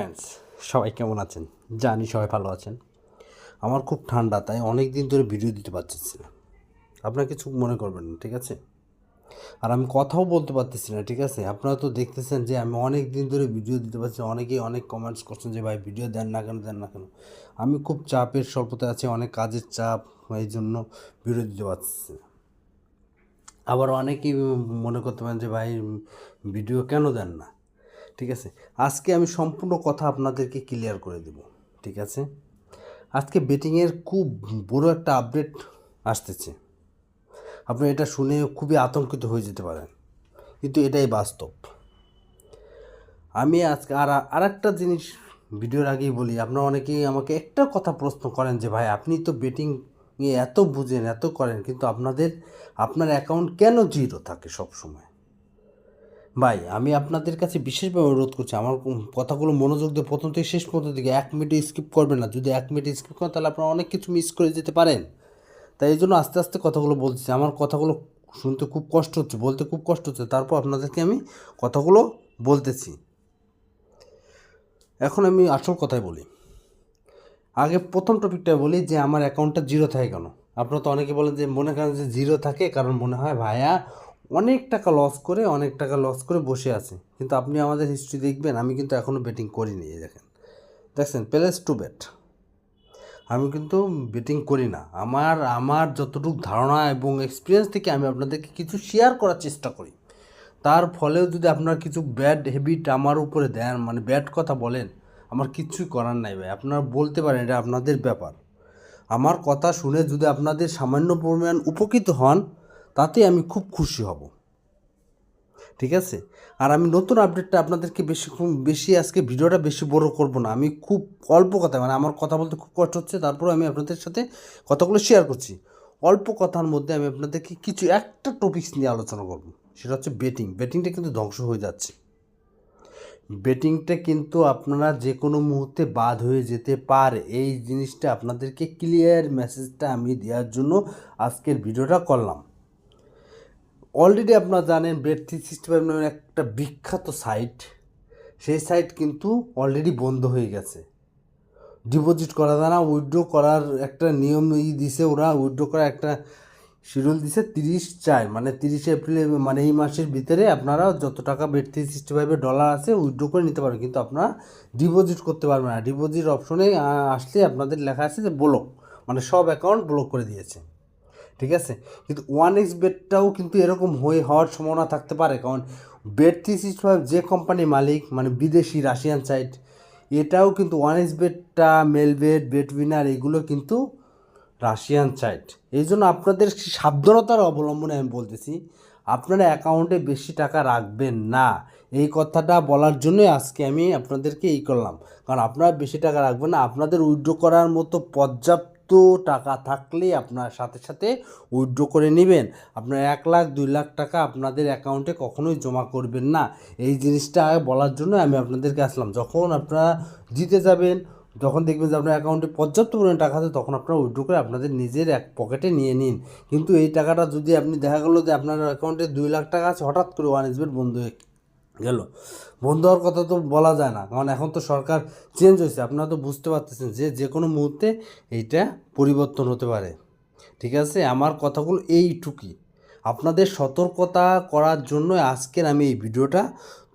Friends সবাই কেমন আছেন? জানি সবাই ভালো আছেন। আমার খুব ঠান্ডা, তাই অনেক দিন ধরে ভিডিও দিতে পারতেছি না। আপনারা কিছু মনে করবেন না, ঠিক আছে? আর আমি কথাও বলতে পারতেছি না, ঠিক আছে? আপনারা তো দেখতেছেন যে আমি অনেক দিন ধরে ভিডিও দিতে পারছি অনেকেই অনেক কমেন্টস করছেন যে, ভাই, ভিডিও দেন না কেন, দেন না কেন? আমি খুব চাপের স্বল্পতা আছে, অনেক কাজের চাপ, এই জন্য ভিডিও দিতে পারতেছি না। আবার অনেকেই মনে করতে পারেন যে, ভাই, ভিডিও কেন দেন না? ঠিক আছে? আজকে আমি সম্পূর্ণ কথা আপনাদেরকে ক্লিয়ার করে দেব, ঠিক আছে? আজকে বেটিংয়ের খুব বড় একটা আপডেট আসতেছে। আপনি এটা শুনে খুবই আতঙ্কিত হয়ে যেতে পারেন, কিন্তু এটাই বাস্তব। আমি আজকে আর আর একটা জিনিস ভিডিওর আগেই বলি, আপনারা অনেকেই আমাকে একটা কথা প্রশ্ন করেন যে, ভাই, আপনি তো বেটিং এত বুঝেন, এত করেন, কিন্তু আপনাদের, আপনার অ্যাকাউন্ট কেন জিরো থাকে সব সময় ভাই, আমি আপনাদের কাছে বিশেষভাবে অনুরোধ করছি, আমার কথাগুলো মনোযোগ দিয়ে প্রথম থেকে শেষ পর্যন্ত দিকে এক মিনিটে স্কিপ করবেন না। যদি এক মিনিটে স্কিপ করেন, তাহলে আপনারা অনেক কিছু মিস করে যেতে পারেন। তাই এই জন্য আস্তে আস্তে কথাগুলো বলছি, আমার কথাগুলো শুনতে খুব কষ্ট হচ্ছে, বলতে খুব কষ্ট হচ্ছে, তারপর আপনাদেরকে আমি কথাগুলো বলতেছি। এখন আমি আসল কথাই বলি। আগে প্রথম টপিকটা বলি যে, আমার অ্যাকাউন্টটা জিরো থাকে কেন? আপনারা তো অনেকে বলেন যে, মনে করেন যে জিরো থাকে, কারণ মনে হয়, ভাইয়া অনেক টাকা লস করে, অনেক টাকা লস করে বসে আছে। কিন্তু আপনি আমাদের হিস্ট্রি দেখবেন, আমি কিন্তু এখনও বেটিং করিনি দেখেন। দেখছেন প্লেস টু ব্যাট আমি কিন্তু বেটিং করি না। আমার আমার যতটুকু ধারণা এবং এক্সপিরিয়েন্স থেকে আমি আপনাদেরকে কিছু শেয়ার করার চেষ্টা করি। তার ফলেও যদি আপনার কিছু ব্যাড হ্যাবিট আমার উপরে দেন মানে ব্যাড কথা বলেন, আমার কিচ্ছুই করার নাই ভাই। আপনারা বলতে পারেন, এটা আপনাদের ব্যাপার। আমার কথা শুনে যদি আপনাদের সামান্য পরিমাণ উপকৃত হন তাতে আমি খুব খুশি হব। ঠিক আছে? আর আমি নতুন আপডেটটা আপনাদেরকে বেশি বেশি আজকে ভিডিওটা বেশি বড় করব না। আমি খুব অল্প কথা মানে আমার কথা বলতে খুব কষ্ট হচ্ছে, তারপরে আমি আপনাদের সাথে কথাগুলো শেয়ার করছি। অল্প কথার মধ্যে আমি আপনাদেরকে কিছু একটা টপিকস নিয়ে আলোচনা করব। সেটা হচ্ছে বেটিং বেটিংটা কিন্তু ধ্বংস হয়ে যাচ্ছে। বেটিংটা কিন্তু আপনারা যে কোনো মুহূর্তে বাদ হয়ে যেতে পারে। এই জিনিসটা আপনাদেরকে ক্লিয়ার মেসেজটা আমি দেওয়ার জন্য আজকের ভিডিওটা করলাম। অলরেডি আপনারা জানেন বেড থ্রি সিক্সটি ফাইভ নামের একটা বিখ্যাত সাইট সেই সাইট কিন্তু অলরেডি বন্ধ হয়ে গেছে। ডিপোজিট করা যায় না উইথড্র করার একটা নিয়ম ই দিছে ওরা উইথড্র করার একটা শিডিউল দিছে তিরিশ চার মানে তিরিশে এপ্রিল মানে এই মাসের ভিতরে আপনারা যত টাকা বেড থ্রি সিক্সটি ফাইভের ডলার আছে উইথড্র করে নিতে পারবেন, কিন্তু আপনারা ডিপোজিট করতে পারবেন না। ডিপোজিট অপশনে আসলে আপনাদের লেখা আছে যে ব্লক মানে সব অ্যাকাউন্ট ব্লক করে দিয়েছে। ঠিক আছে? কিন্তু ওয়ান এক্স বেডটাও কিন্তু এরকম হয়ে হওয়ার সম্ভাবনা থাকতে পারে। কারণ বেড থ্রি সিক্সটি ফাইভ যে কোম্পানি মালিক মানে বিদেশি রাশিয়ান সাইট এটাও কিন্তু ওয়ান এক্স বেডটা মেল বেড বেড উইনার এগুলো কিন্তু রাশিয়ান সাইট এই জন্য আপনাদের সাবধানতার অবলম্বনে আমি বলতেছি, আপনারা অ্যাকাউন্টে বেশি টাকা রাখবেন না। এই কথাটা বলার জন্যই আজকে আমি আপনাদেরকে এই করলাম। কারণ আপনারা বেশি টাকা রাখবেন না, আপনাদের উইড্রো করার মতো পর্যাপ্ত টাকা থাকলে আপনার সাথে সাথে উইথড্র করে নেবেন। আপনার এক লাখ, দুই লাখ টাকা আপনাদের অ্যাকাউন্টে কখনোই জমা করবেন না। এই জিনিসটা বলার জন্য আমি আপনাদেরকে আসলাম। যখন আপনারা জিতে যাবেন, যখন দেখবেন যে আপনার অ্যাকাউন্টে পর্যাপ্ত পরিমাণ টাকা আছে, তখন আপনারা উইথড্র করে আপনাদের নিজের এক পকেটে নিয়ে নিন। কিন্তু এই টাকাটা যদি আপনি, দেখা গেলো যে আপনার অ্যাকাউন্টে দুই লাখ টাকা আছে, হঠাৎ করে ওয়ান বন্ধ হয়ে গেল। বন্ধ হওয়ার কথা তো বলা যায় না, কারণ এখন তো সরকার চেঞ্জ হয়েছে, আপনারা তো বুঝতে পারতেছেন যে যে কোনো মুহূর্তে এইটা পরিবর্তন হতে পারে। ঠিক আছে? আমার কথাগুলো এইটুকুই। আপনাদের সতর্কতা করার জন্য আজকের আমি এই ভিডিওটা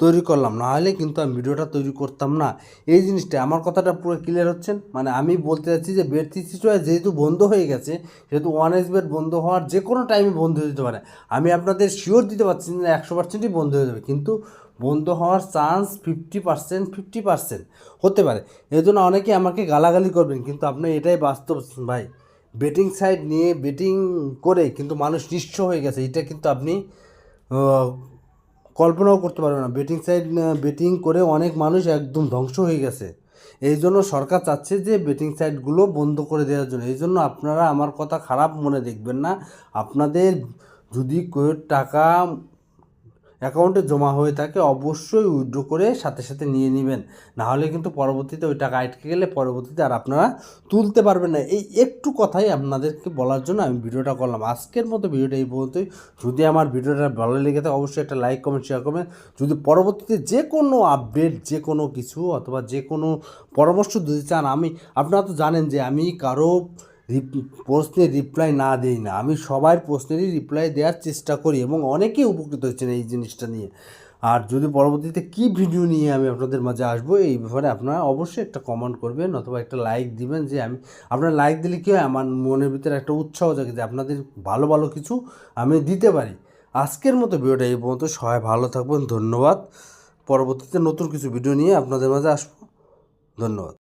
তৈরি করলাম। না হলে কিন্তু আমি ভিডিওটা তৈরি করতাম না। এই জিনিসটা আমার কথাটা পুরো ক্লিয়ার হচ্ছেন? মানে আমি বলতে চাচ্ছি যে বেড সিচুয়ে যেহেতু বন্ধ হয়ে গেছে, সেহেতু ওয়ান এস বেড বন্ধ হওয়ার যে কোনো টাইমে বন্ধ হয়ে যেতে পারে। আমি আপনাদের শিওর দিতে পারছি না একশো পার্সেন্টই বন্ধ হয়ে যাবে, কিন্তু বন্ধ হওয়ার chance fifty percent fifty percent হতে পারে। এই জন্য অনেকে আমাকে গালাগালি করবেন, কিন্তু আপনি এটাই বাস্তব, ভাই। বেটিং সাইট নিয়ে বেটিং করে কিন্তু মানুষ নিঃস্ব হয়ে গেছে। এটা কিন্তু আপনি কল্পনাও করতে পারবেন না। বেটিং সাইট বেটিং করে অনেক মানুষ একদম ধ্বংস হয়ে গেছে। এই জন্য সরকার চাচ্ছে যে বেটিং সাইটগুলো বন্ধ করে দেওয়ার জন্য। এই জন্য আপনারা আমার কথা খারাপ মনে দেখবেন না। আপনাদের যদি টাকা অ্যাকাউন্টে জমা হয়ে থাকে, অবশ্যই উইড্রো করে সাথে সাথে নিয়ে নেবেন। নাহলে কিন্তু পরবর্তীতে ওই টাকা আটকে গেলে পরবর্তীতে আর আপনারা তুলতে পারবেন না। এই একটু কথাই আপনাদেরকে বলার জন্য আমি ভিডিওটা করলাম। আজকের মতো ভিডিওটা এই পর্যন্তই। যদি আমার ভিডিওটা ভালো লেগে থাকে, অবশ্যই একটা লাইক কমেন্ট শেয়ার করবেন। যদি পরবর্তীতে যে কোনো আপডেট যে কোনো কিছু অথবা যে কোনো পরামর্শ দিতে চান আমি, আপনারা তো জানেন যে আমি কারও প্রশ্নের রিপ্লাই না দেই না। আমি সবার প্রশ্নেরই রিপ্লাই দেওয়ার চেষ্টা করি এবং অনেকেই উপকৃত হচ্ছেন এই জিনিসটা নিয়ে। আর যদি পরবর্তীতে কী ভিডিও নিয়ে আমি আপনাদের মাঝে আসব, এই ব্যাপারে আপনারা অবশ্যই একটা কমেন্ট করবেন অথবা একটা লাইক দিবেন যে আমি, আপনারা লাইক দিলে কী হয়? আমার মনের ভিতরে একটা উৎসাহ জাগে যে আপনাদের ভালো ভালো কিছু আমি দিতে পারি। আজকের মতো ভিডিওটা এই পর্যন্ত। সবাই ভালো থাকবেন। ধন্যবাদ। পরবর্তীতে নতুন কিছু ভিডিও নিয়ে আপনাদের মাঝে আসব। ধন্যবাদ।